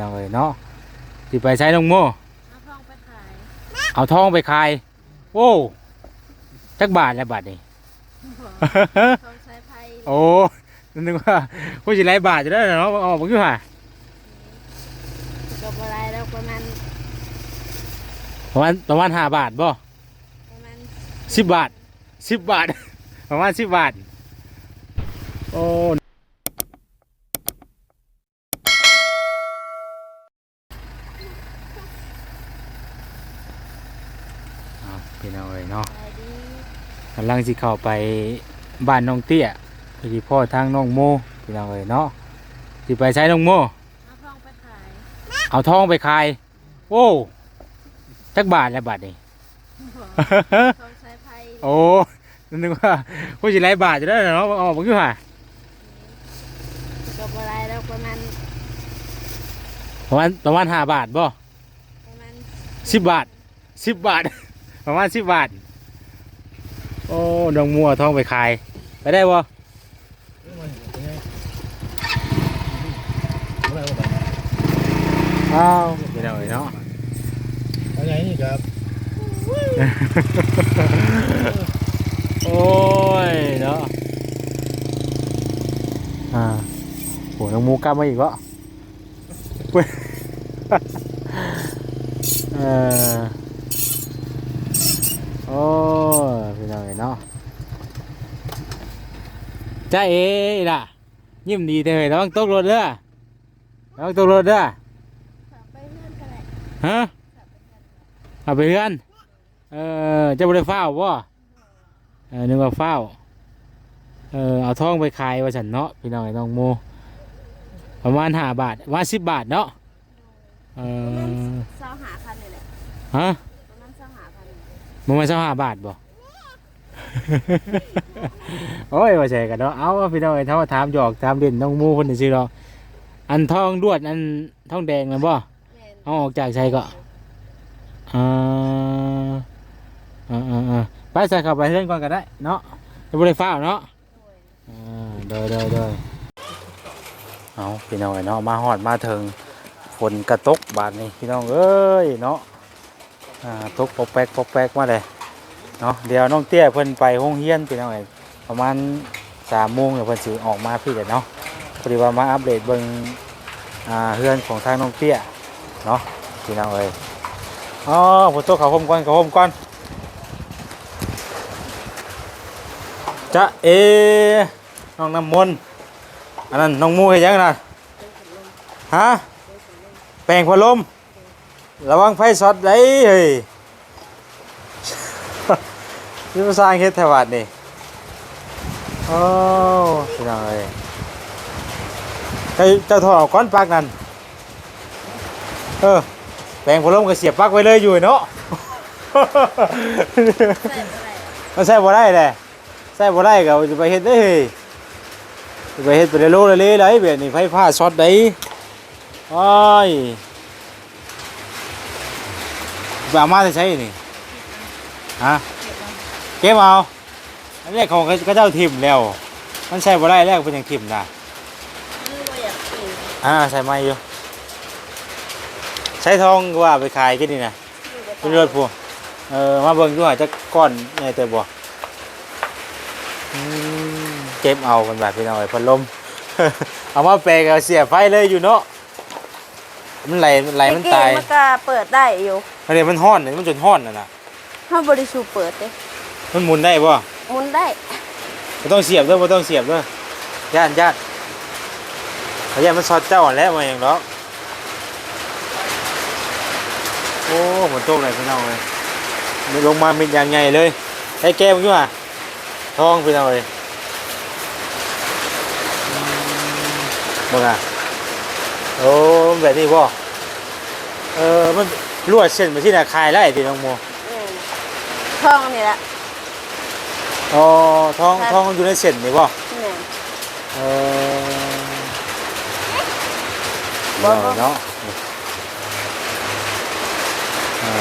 เอาเลยเนาะสิไปใช้น้องโม เอาทองไปขายเอาทองไปขาย โอ้จักบาทแล้วบาทนี่ ทองสายไฟโอ้นึกว่าผู้สิไรบาทจะได้เนาะออกมาคือห่ากับอะไรแล้วประมาณประมาณประมาณห้าบาทบ่ประมาณสิบบาทสิบบาท ประมาณสิบบาท โอ้เอาเป็นเอาเลยเนาะ อะไรดี กำ ลังสิเข้าไปบ้านน้องเตี้ยพอดีพ่อทางน้องโมเป็นเอาเลยเนาะสิไปใช้น้องโม เอาทองไปขายเอาทองไปขายโอ้จักบาทแล้วบาทนี่ ทองสายไฟโอ้นึกว่าผู้สิไรบาทจะได้เนาะออกมาคือห่ากับอะไรแล้วประมาณประมาณประมาณห้าบาทบ่ประมาณสิบบาทสิบบาท ประมาณสิบบาท โอ้ดองมัวทองไปขาย ไปได้บ่อ้าวเป็นเอาเลยเนาะเอาไงนี่ครับ โอ้ยเนาะอ่าโหน้องมูกลับมาอีกวะเว้ยเออ โอ้ยเป็นยังไงเนาะจ้าเอ๋ล่ะ ยิ้มดีเถอะระวังตกรถเด้อระวังตกรถเด้อขับไปเพื่อนกันแหละฮะเอาไปเพื่อนเออเจะบริฟ้าวบ่เออนึกว่าฟ้าวเออเอาทองไปขายว่าฉันเนาะพี่น้องไอ้น้องโมประมาณห้าบาทประมาณสิบบาทเนาะเอประมาณอเศร้าหาพันเลยแหละฮะ มันมาสักห้าบาทบ่ โอ้ยว่าใช่กันเนาะ เอาพี่น้องไอ้เท่าถามหยอกถามเด่นน้องโมคนนี้สิเราะอันทองดวดอันทองแดงนะบ่แม่นเอาออกจากใช้ก็อ่าอ่าอ่าอ่าไปใส่เข้าไปเล่นก่อนก็ได้เนาะจะบริฟ้าวเนาะอ่าเดยเดยเดยเอาพี่น้องไอ้เนาะมาหอดมาถึงฝนกระตกบาดนี้พี่น้องเอ้ยเนาะอ่า ตกปอกแปกปอกแปกมาเลยเนาะเดี๋ยวน้องเตี้ยเพิ่นไปห้องเฮียนพี่น้องไอ้ประมาณสามโมงเดี๋ยวเพิ่นสิออกมาพี่เดี๋ยวเนาะพอดีว่ามาอัปเดตเบิ่งเฮือนของทางน้องเตี้ยเนาะพี่น้องเอ้ยอ๋อผมตัวเขาห่มก่อนเขาห่มก่อนจะเอน้องน้ำมนต์อันนั้นน้องมูเห็นยังนะฮะแปลงพัดลม ระวังไฟช็อตได้เฮ้ยนี่ภาษาอังกฤษแถวัดนี่โอ้พี่น้องเอ้ยเจ้าเจ้าถอดก้อนปลักนั่นเออแปลงพัดลมก็เสียบปลักไว้เลยอยู่เนาะมันใส่บ่ได้แหละใส่บ่ได้ก็จะไปเฮ็ดได้เฮ้ยจะไปเฮ็ดไปเรโลละเลยเลยแบบนี้ไฟฟ้าช็อตได้โอ้ย ไปเอามาจะใช้นี่ฮะเก็บเอาอันนี้ของเขาเจ้าทิมแล้ว มันใส่บ่ได้แล้วเป็นอย่างทิมนะนี่ว่าอยากกินอ่าใส่ไม้อยู่ใช้ทองก็ว่าไปขายกินนี่นะเป็นเลือดพวกเออมาเบิ่งด้วยจะก้อนไงแต่บ่อืมเก็บเอากันแบบพี่น้องไอ้พัดลม เอามาแปลงเอาเสียบไฟเลยอยู่เนาะมันไหลมันไหลมันตายมันก็เปิดได้อยู่ อันนี้มันห้อนนี่มันจนห้อนน่ะนะถ้าบริสุทธิ์เปิดเลยมันหมุนได้ป่ะหมุนได้ไม่ต้องเสียบด้วยไม่ต้องเสียบด้วยย่านย่านเขาย่านมันช็อตเจ้าอ่อนแล้วมาอย่างเนาะโอ้ฝนตกเลยพี่น้องเลยมันลงมาเป็นอย่างไงเลยให้แก้มขึ้นมาท้องพี่น้องเลยอืมเบิ่งอะโอ้แบบนี้ป่ะเออมัน ลวดเส้นไปที่นาคายไล่พี่น้องโมแม่นท้องนี่แหละอ๋อท้องครับท้องอยู่ในเส้นนี่ป่ะแม่นเออบ่เนาะบ่เนาะอ่า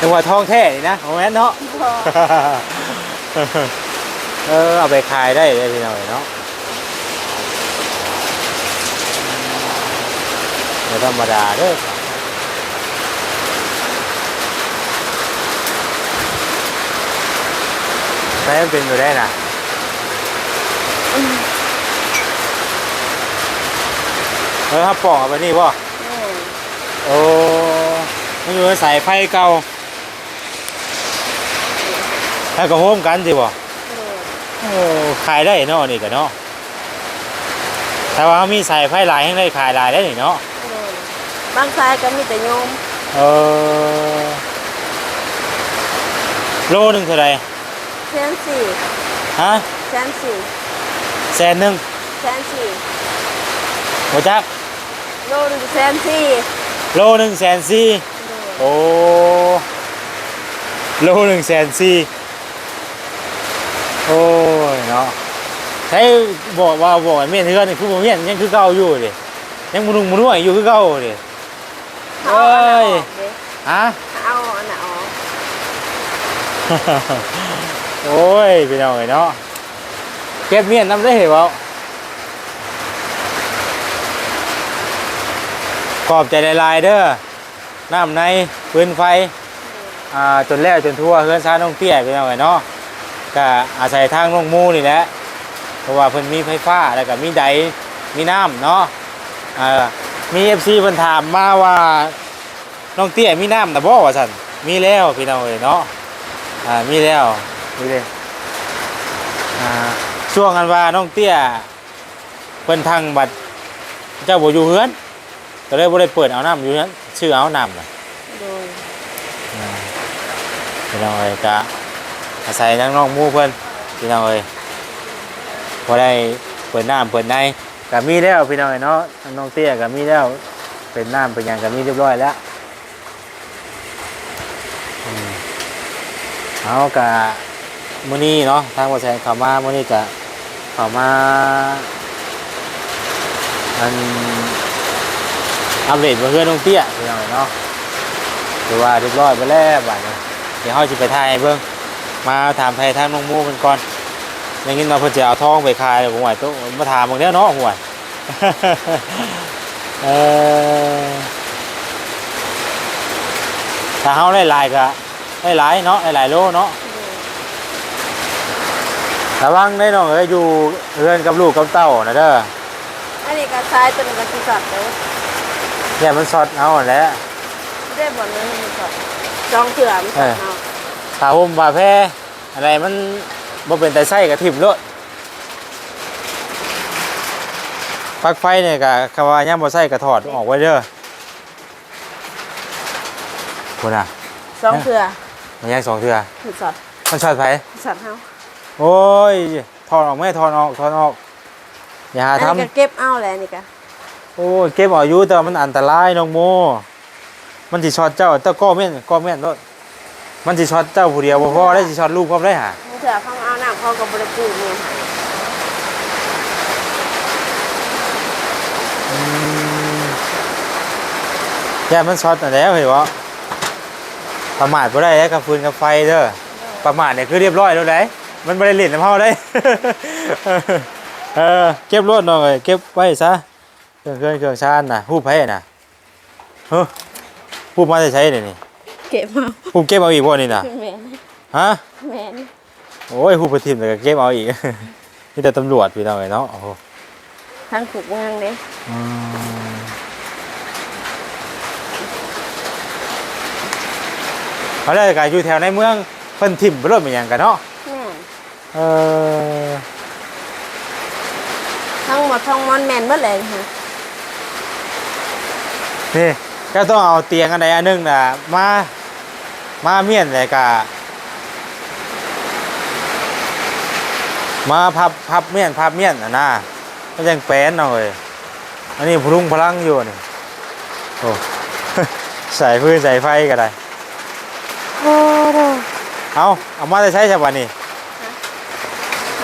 จังหวัดทองแท้นี่นะของแม่นเนาะบ่เออเอาไปขายได้เลยพี่น้องเนาะบ่ธรรมดาเด้อ ใช้มันเป็นอยู่ได้น่ะเออถ้าปอกเอาไปนี่บ่แม่นโอ้มันอยู่ในสายไฟเก่าถ้าก็โฮมกันสิบ่แม่นโอ้ขายได้เนาะนี่ก็เนาะแต่ว่ามีสายไฟหลายให้ได้ขายหลายได้นี่เนาะแม่นบางสายก็มีแต่โยมเออโลหนึ่งเท่าไหร แสนสี่ฮะแสนสี่แสนหนึ่งแสนสี่โมจักโลหนึงแสนสี่โลหนึ่งแสนสี่โอ้โลหนึ่งแสนสี่โอ้ยเนาะใช้บอกว่าบอกไอ้เมียนเทือนนี่คือบ่เมียนยังคือเก่าอยู่ดิยังมุนุ่งมุนุ่ยอยู่คือเก่าดิเอาอันนั้นออกเด้ฮะเอาอันนั้นออก โอ้ยพี่น้องเอ้ยเนาะเก็บเมียนนำได้เหรอเปล่าขอบใจลายๆเด้อน้ำในปืนไฟอ่าจนแล้วจนทั่วเฮือนซ่าน้องเตี้ยพี่น้องเอ้ยเนาะก็อาศัยทางน้องมูนี่แหละเพราะว่าเพิ่นมีไฟฟ้าแล้วก็มีไดมีน้ำเนาะอ่ามี FC เพิ่นถามมาว่าน้องเตี้ยมีน้ำนะบ่ว่าซั่นมีแล้วพี่น้องเอ้ยเนาะอ่ามีแล้ว มีเลยอ่าช่วงกันว่าน้องเตี้ยเพิ่นทางบัตรเจ้าบ่อยู่เฮือนก็เลยบ่ได้เปิดเอาน้ำอยู่เฮือนชื่อเอาน้ำน่ะโดยอ่าพี่น้องเอ้ยก็อาศัยนังน้องหมู่เพิ่นพี่น้องเอ้ยบ่ได้เปิดน้ำเปิดในก็มีแล้วพี่น้องเอ้ยเนาะทางน้องเตี้ยก็มีแล้วเป็นน้ำเป็นหยังก็มีเรียบร้อยแล้วอืมเอากะ มื้อนี้เนาะทางบริษัทเข้ามามื้อนี้กะเข้ามาอันอัปเดตเพื่อนน้องเตี้ยพี่น้องเนาะถือว่าเรียบร้อยไปแล้วบัดนี้เดี๋ยวเฮาสิไปถ่ายเบิ่งมาถามไทยทางน้องมูมันก่อนอย่างนี้เราเพิ่นจะเอาทองไปขายผมว่าต้องมาถามมึงแล้วเนาะห่วยเออถ้าเฮาได้หลายก็ได้หลายเนาะได้หลายโลเนาะ ระวังได้น้องเอ้ยอยู่เรือนกับลูกกับเต้านะเด้ออันนี้ก็ทรายตัวนี้ก็สิสัตว์เด้ออย่ามันสอดเอาแหล้วได้บ่นึงมันก็จองเถื่อมันสัตว์เอาถ้าห่มบาแพรอะไรมันบ่เป็นแต่ไส้กับทิ่มโลดปลั๊กไฟเนี่ยก็คำว่าย่ามบ่ใส่ก็ถอดออกไว้เด้อคุณอะจองเถื่อมันยังสองเทื่อมันสัตว์มันช็อตไฟสัตว์เฮา โอ้ยถอดออกไหมถอดออกถอดออก อย่าหาอันทำนี้ก็เก็บเอาแหละนี่ก็โอ้ยเก็บเอาอยู่แต่ว่ามันอันตรายน้องโม มันสิช็อตเจ้าเจ้าก็แม่นก็แม่นโลดมันสิช็อตเจ้าผู้เดียวบ่พอได้สิช็อตลูกพร้อมได้หามันเถื่อเขาเอาน้ำเขาก็บ่ได้ปลูกนี่แย่มันช็อตอันแล้วเห็นบ่ประมาทบ่ได้เด้อกับฟืนกับไฟเด้อประมาทเนี่ยคือเรียบร้อยแล้วได้ มันบ่ได้เล่นน้ำเฮาได้ เออเก็บรถหน่อยเก็บไว้ซะเครื่องเครื่องเครื่องชานน่ะฮู้ไผน่ะเฮ้อฮู้มาได้ใช้นี่นี่เก็บเอาฮู้เก็บเอาอีกบ่นี่น่ะแม่นฮะแม่นโอ้ยฮู้บ่ทิ่มแล้วก็เก็บเอาอีกมีแต่ตำรวจพี่น้องเอ้ยเนาะโอ้โหทั้งผูกเมืองเด้อืมเขาได้การอยู่แถวในเมืองเพิ่นถิ่มไปรถเป็นหยังกันเนาะแม่น เออทั้งหมดทั้งมอนแม่นเบิดเลยฮะนี่ก็ต้องเอาเตียงอันใดอันหนึงน่ะมามาเมียนเลยกะมาพับพับเมียนพับเมียนอะนะก็ยังแป้นเอาเลยอันนี้พลุงพลังอยู่นี่โอ้ใส่พื้นใส่ไฟก็ได้โอ้โหเอาเอามาได้ใช้ใช่ป่ะนี่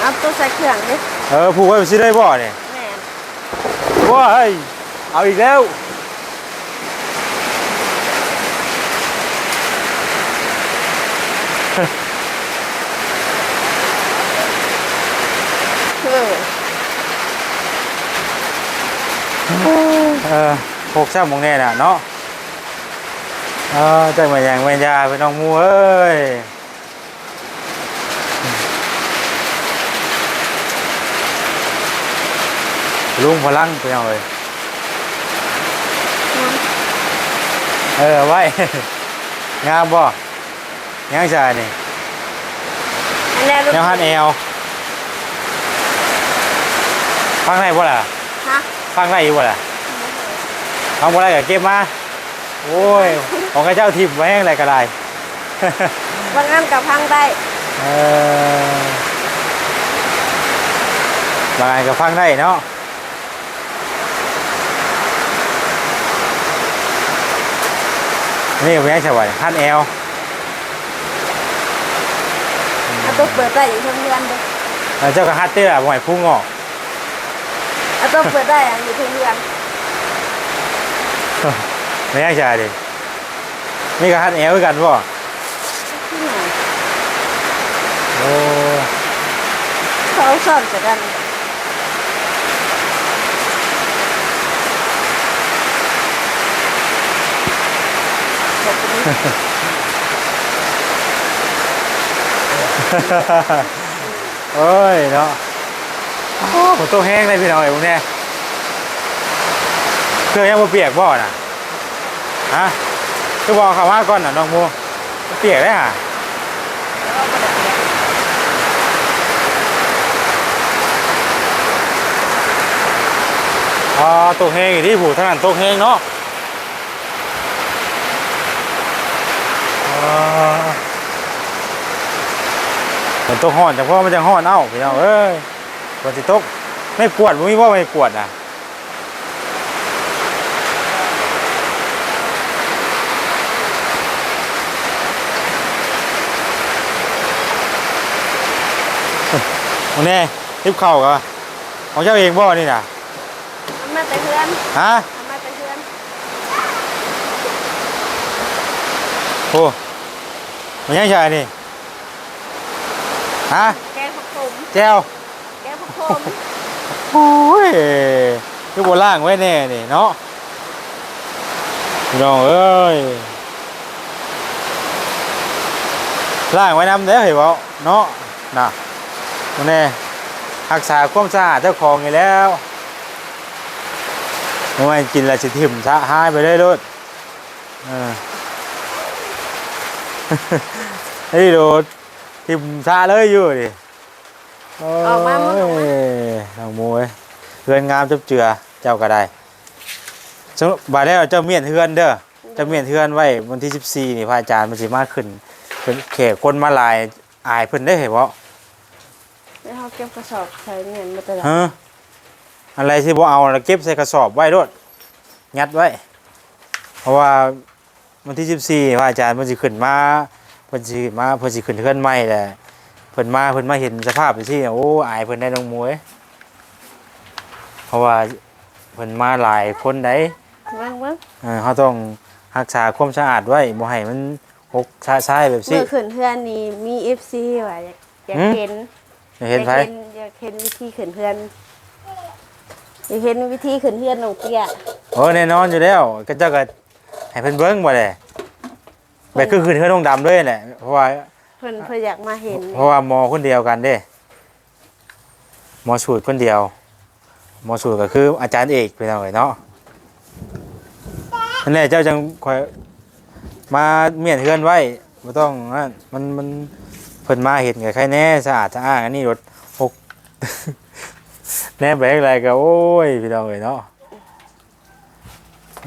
เอาตัวใส่เครื่องเด้เออผูกไว้สิได้บ่เนี่ยแม่นว้าเฮ้ยเอาอีกแล้วเออเออหกเช้าโมงแน่น่ะเนาะเออแต่มาอย่างเวนยาพี่น้องหมูเอ้ย ลุงพลังพี่น้องเอ้ยเออไว้ งามบ่ยังชายนี่อันแรกแนวฮันแอลฟังได้บ่ล่ะฮะฟังได้อยู่บ่ล่ะฟังบ่ได้ก็เก็บมาโอ้ย ของข้าเจ้าทิพย์ไว้แห้งอะไรก็ได้บางอันกับพังได้เออบางอันก็ฟังได้เนาะ นี่เป็นยังไงวะฮันแอลเอาตัวเปิดได้อยู่เพื่อนเพื่อนเด้อแล้วเจ้าก็ฮัตเตอร์บ่ให้พุ่งออกเอาตัวเปิดได้อะอยู่เพื่อนเพื่อนไม่ยังไงดินี่ก็ฮันแอลคือกันบ่ที่ไหนโอ้เขาสอนกันกันบอกคนนี้ เอ้ยเนาะโอ้ฝนตกแห้งเลยพี่น้องไอ้พวกเนี้ยเครื่องยังบ่เปียกบ่อน่ะฮะก็บอกเขาว่าก่อนน่ะน้องโมเปียกได้ห่ะอ๋อตกแห้งอยู่ที่ผู้ทางนั้นตกแห้งเนาะ อ๋อมันตกห้อนแต่เพราะมันจะห้อนเอ้าพี่น้องเอ้ยฝนสิตกไม่ปวดมึงมีว่าไม่ปวดอะวันนี้ทิปเข่าก็ของเจ้าเองบ่นี่น่ะเอามาแต่เพื่อนฮะเอามาแต่เพื่อนโอ้ มันยังไงนี่ฮะแกงผักขมแจ้วแกงผักขมโอ้ยคือโบล่างไว้แน่นี่เนาะพี่น้องเอ้ยล่างไว้น้ำเด้อเห็นบ่เนาะน่ะมันแน่รักษาความสะอาดเจ้าของอยู่แล้วเมื่อวานกินแล้วสิถิ่มสะหายไปเลยรถเออ เฮ้ยโดดถิ่มสะเลยอยู่ดิออกมามึงออกมาโอ้ยน้องหมวยเฮือนงามจับเจือเจ้าก็ได้สมมุติบาดแล้วเจ้าเมียนเฮือนเด้อเจ้าเมียนเฮือนไว้วันที่ 14นี่พระอาจารย์มันสิมาขึ้นเป็นแขกคนมาหลายอายเพิ่นได้เห็นบ่แล้วเขาเก็บกระสอบใส่เงินมาตลอดฮะอะไรที่บ่เอาแล้วเก็บใส่กระสอบไว้โดดยัดไว้ เพราะว่า วันที่14พระอาจารย์เพิ่นสิขึ้นมาเพิ่นสิมาเพิ่นสิขึ้นเฮือนใหม่แหละเพิ่นมาเพิ่นมาเห็นสภาพจังซี่โอ้อายเพิ่นได้น้องหมวยเพราะว่าเพิ่นมาหลายคนได้ว่างว่างเออเขาต้องรักษาความสะอาดไว้บ่ให้มันหกชาชายแบบสิ เมื่อคืนเพื่อนนี่มีเอฟซีว่ะอยากอยากหืม เห็นเห็นไผอยากอยากเห็นวิธีขืนเพื่อนอยากเห็นวิธีขืนเพื่อนหลงเตี้ยโอ้แน่นอนอยู่แล้วก็เจ้าก็ ให้เพิ่นเบิ่งบ่แหละแบบคือคือเธอต้องดำด้วยแหละเพราะว่าเพื่อนเพื่อนอยากมาเห็นเพราะว่าหมอคนเดียวกันเด้หมอสูตรคนเดียวหมอสูตรก็คืออาจารย์เอกไปเอาไว้เนาะนั่นแหละเจ้าจังคอยมาเมียนเฮือนไว้บ่ต้องนั่นมันมันเพิ่นมาเห็นกับใครแน่สะอาดสะอ้างอันนี้รถหกแน่ไปอะไรก็โอ้ยพี่น้องเอ้ยเนาะ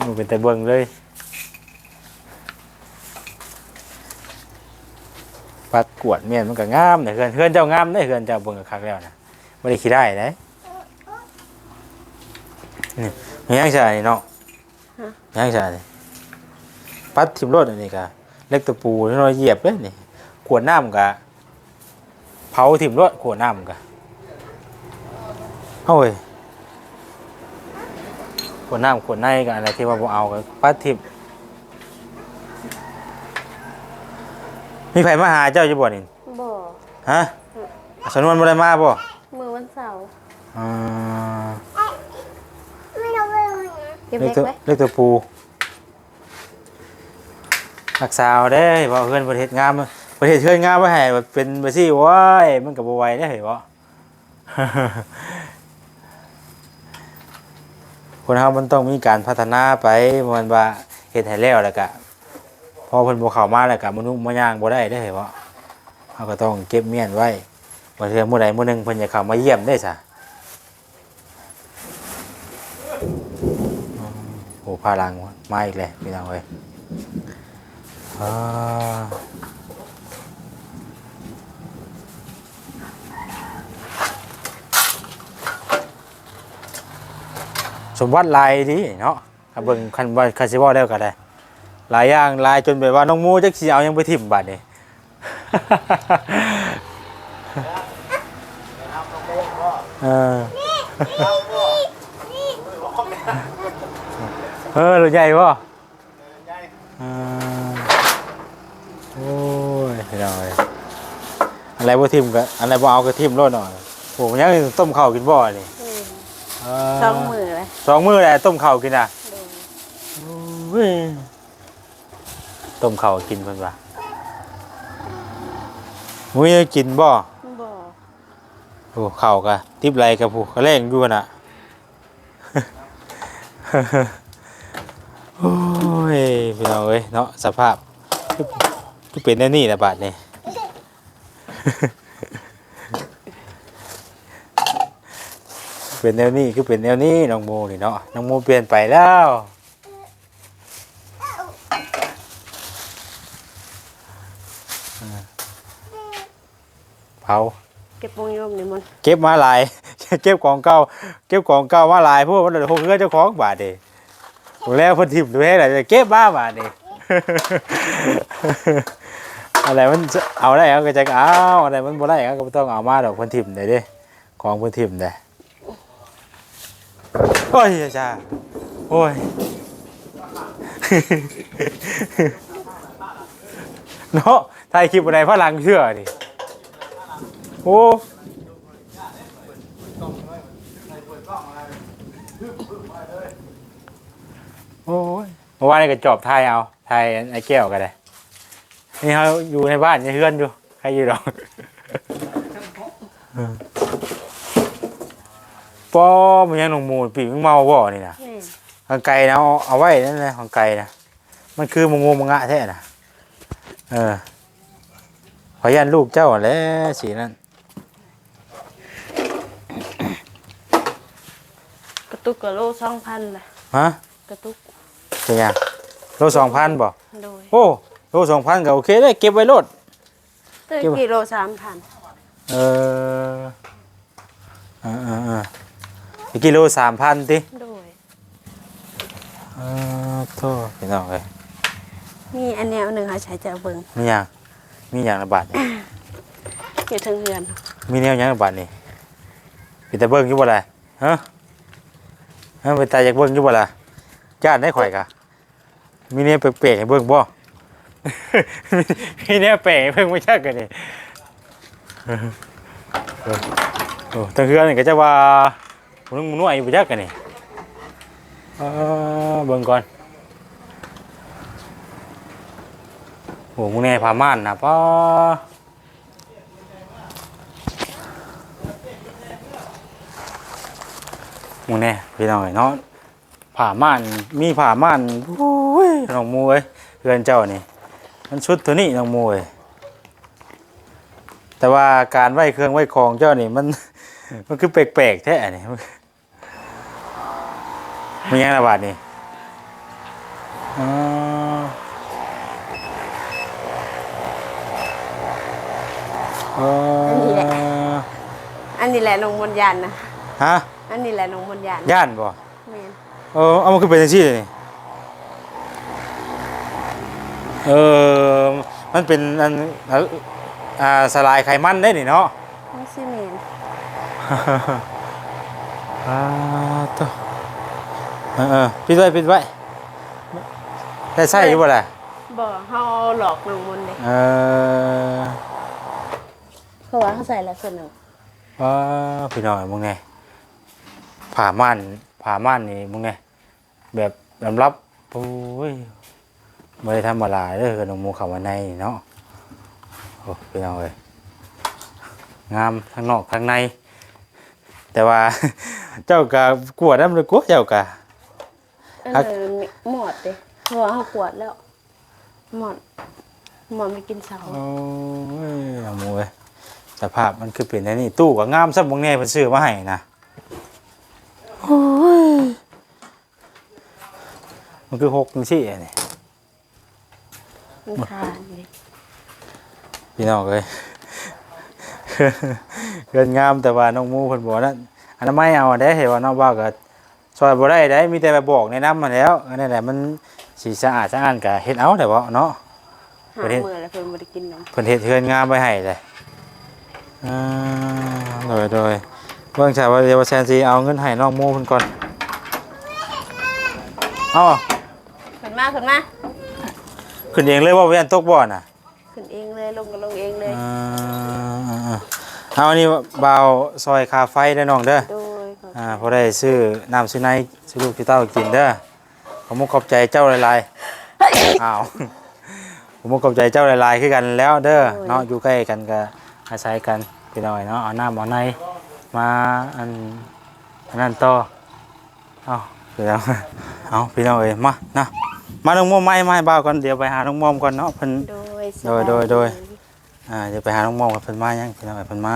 มันเป็นแต่เบิ่งเลย ปัดกวดเมียนมันก็งามเนี่ยเฮือนเฮือนเจ้างามได้เฮือนเจ้าเบิ่งก็คักแล้วนะบ่ได้ขี้ได้เด้นี่มีหยังใช่นี่เนาะมีหยังใช่นี่ปัดทิ่มรถอันนี้ก็เล็กตะปูน้อยๆเหยียบเลยนี่ขวดน้ำก็เผาทิ่มรถขวดน้ำก็โอ้ยขวดน้ำขวดในก็อะไรที่ว่าบ่เอาก็ปัดทิ่ม มีไผมาหาเจ้าอยู่บ่นี่บ่ฮะสนวนบ่ได้มาบ่มือวันเสาร์อ่าไม่รู้ไม่รู้นะเก็บเล็เล็กกตัวไว้เล็กตัวปูรักษาเอาได้บ่เพื่อนประเทศงามประเทศเพื่อนงามไว้ให้แบบเป็นไปสิว้ายมันก็บ่ไหวได้อเห็นบ่คนเฮามันต้องมีการพัฒนาไปบ่แมันว่าเฮ็ดให้แล้วแล้วก็ พอเพิ่นบ่เข้ามาแล้วก็มนุษย์บ่ย่างบ่ได้ได้เห็นบ่เฮาก็ต้องเก็บเมียนไว้บ่เทื่อมื้อใดมื้อนึงเพิ่นจะเข้ามาเยี่ยมได้ซะโอ้พาลังมาอีกแล้วพี่น้องเอ้ยอ่าสมวัติหลายดีเนาะถ้าเบิ่งคันว่าคันสิเว้าแล้วก็ได้ หลายอย่างหลายจนแบบว่าน้องหมูจักสิเอาหยังไปทิ่มบัดนี้เออเออรถใหญ่ป่ะโอ้ยพี่น้องเอ้ยอะไรบ่ทิ่มก็อะไรบ่เอาก็ทิ่มโลดหน่อยผมยังต้มข้าวกินบ่นี่อืมเสองมือเลยสองมื้อแหละต้มข้าวกินอะโดยเว้ย ต้มข้าวกินเพิ่นว่ามื้อนี้กินบ่บ่โอ้ข้าวก็ติบไหลกับผู้เขาแรงอยู่น่ะโอ้ยพี่น้องเอ้ยเนาะสภาพคือคือเป็นแน่นี่แหละบาดนี่เป็นแนวนี้คือเป็นแนวนี้น้องโมนี่เนาะน้องโมเปลี่ยนไปแล้ว เผาเก็บวงโยมนี่มันเก็บมาหลาย เก็บของเก่าเก็บของเก่ามาหลายพวกมันเลยพวกเพื่อนเจ้าของบาดเดผมแล้วเพิ่นทิมด้วยอะไรเก็บมาบาดเดอะไรมันจะเอาได้เอาก็จะเอาอะไรมันบ่ได้เอาก็บ่ต้องเอามาดอกเพิ่นทิมได้เด้ของเพิ่นทิมได้โอ้ยจ้าโอ้ยเนาะถ่ายคลิปอะไรพลังเชื่อนี่ โอ้โอ้ยเมื่อวานนี่ก็จอบทายเอาทายไอ้แก้วก็ได้ นี่เขาอยู่ในบ้านยังเฮือนอยู่ ใครอยู่หรอกเออปอมันยังหนองมูลปีกมึงเมาบ่นี่นะนี่ทางไกลนะเอาเอาไว้นั่นแหละทางไกลนะ มันคือมงงูมงะแท้นะเออขอยันลูกเจ้าแหล้วสีนั่น กระ ตุกกระโลสองพันเลยฮะกระตุกเป็นยังโลสองพันบ่โดยโอ้โลสองพันก็โอเคได้เก็บไว้โลด เต้ยเก็บไว้ กิโลสามพันเออเออเออเอออีกกิโลสามพันติโดย เออโทษพี่น้องเลยมีอันแนวหนึ่งเขาใช้จะเอาเบิ่งมีอย่างมีอย่างระบาดนี่อยู่เทั้งเฮือนมีแนวอย่างระบาดนี่เป็นตาเบิ้งอยู่บ่ล่ะฮะ ฮะเป็นตาอยากเบิ้งอยู่บ่ล่ะจ้านได้ข่อยกะมีแนวแปลกๆให้เบิ้งบ่ มีแนวแปลกให้เบิ้งไม่ชักกันนี่เออโอ้ตั้งเฮือนนี่ก็จะว่ามึงมึงนวดอยู่บ่จักกันนี่เออเบิ่งก่อนโอ้มึงแน่ผ้าม่านนะป้า มูแน่พี่น้องเอ้ยเนาะผ่าม่านมีผ่าม่านโอ้ยน้องมูเอ้ยเพื่อนเจ้านี่ มันชุดตัวนี้น้องมูเอ้ยแต่ว่าการไหวเครื่องไหวของเจ้านี่มันมันคือแปลกๆแท้นี่มันมันยังระบาดนี่อ๋ออ๋ออันนี้แหละนงมนต์ยันนะฮะอั นนี้แหละนงมนต์ยันย่านบ่แม่นเออเอามันขึ้นไปจังซี่เลยนี่เออมันเป็นอันอ่าสลายไขมันได้นี่เนาะ ไม่ใช่แม่นอ่าตัวเออเออปิดไว้ปิดไว้ได้ใส่อยู่บ่ล่ะบ่เฮาหลอกนงมนต์เลยเออ เพราะว่าเขาใส่แล้วส่วนหนึ่ง ว้าพี่น้อยมึงไง ผ่าม่านผ่าม่านนี่มึงไงแบบยอมรับโอ้ยไม่ได้ธรรมดาเด้อขนมหมูเขาวันในเนาะโอ้พี่น้องเอ้ยงามทั้งนอกทั้งใน แต่ว่า เจ้ากะกวดน้ำเลยกลัวเจ้ากะอันนั้นหมอดเด้เพราะว่าเขาปวดแล้ว หมอดหมอดไม่กินเสาโอ้ยเอาหมูเอ้ยสภาพมันคือเป็นอันนี้ตู้ก็งามซับบงแน่เพิ่นซื้อมาให้นะโอ้ย มันคือหกจังซี่อันนี้มันคานเลยพี่น้องเอ้ยเกินงามแต่ว่าน้องหมูเพิ่นบอกนั้นอันนั้นไม่เอาอันได้เห็นว่าน้องว่าก็ซอยบ่ได้ได้มีแต่ไปบอกแนะนำมาแล้วอันนั้นแหละมันสิสะอาดสะอ้านก็เฮ็ดเอาแต่ว่าเนาะ หาประเทศ มือแล้วเพิ่นบ่ได้กินนมเพิ่นเฮ็ดเฮือนงามไว้ให้เลยอ่าโดยโดยเบิ่งชาวว่าเดี๋ยวว่าแซนซีเอาเงินให้น้องหมูเพิ่นก่อน เอาขึ้น มาขึ้นมาขึ้นเองเลยว่าเวียนตกบ่อน่ะขึ้นเองเลยลงก็ลงเองเลยอ่าๆเอาอันนี้บ่าวซอยคาไฟเด้อน้องเด้อโดยขอบอ่าพอได้ซื้อน้ำซื้อในซื้อลูกที่เต้ากินเด้อผมมุกขอบใจเจ้าหลายๆ อ้าวผมมุกขอบใจเจ้าหลายๆคือกันแล้วเด้อเนาะอยู่ใกล้กันก็อาศัยกันพี่น้อยเนาะเอาน้ำเอาในมาอันอันนั้นต่อเอาพี่น้องเอาพี่น้องเอ้ยมานะ มาน้องมอมมาให้มาให้บ่าวก่อนเดี๋ยวไปหาน้องมอมก่อนเนาะเพิ่น โดยสโดยโดยโดยบาอ่าเดี๋ยวไปหาน้องมอมกับเพิ่นมายังพี่น้องเอ้ยเพิ่นมา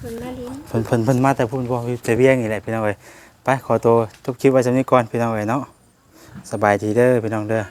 เพิ่นมาลิ้นเพิ่นเพิ่นเพิ่นมาแต่พูดบ่แต่เวียงนี่แหละพี่น้องเอ้ยไปขอตัวทุกคลิปไว้สำนี้ก่อนพี่น้องเอ้ยเนาะสบายดีเด้อพี่น้องเด้อ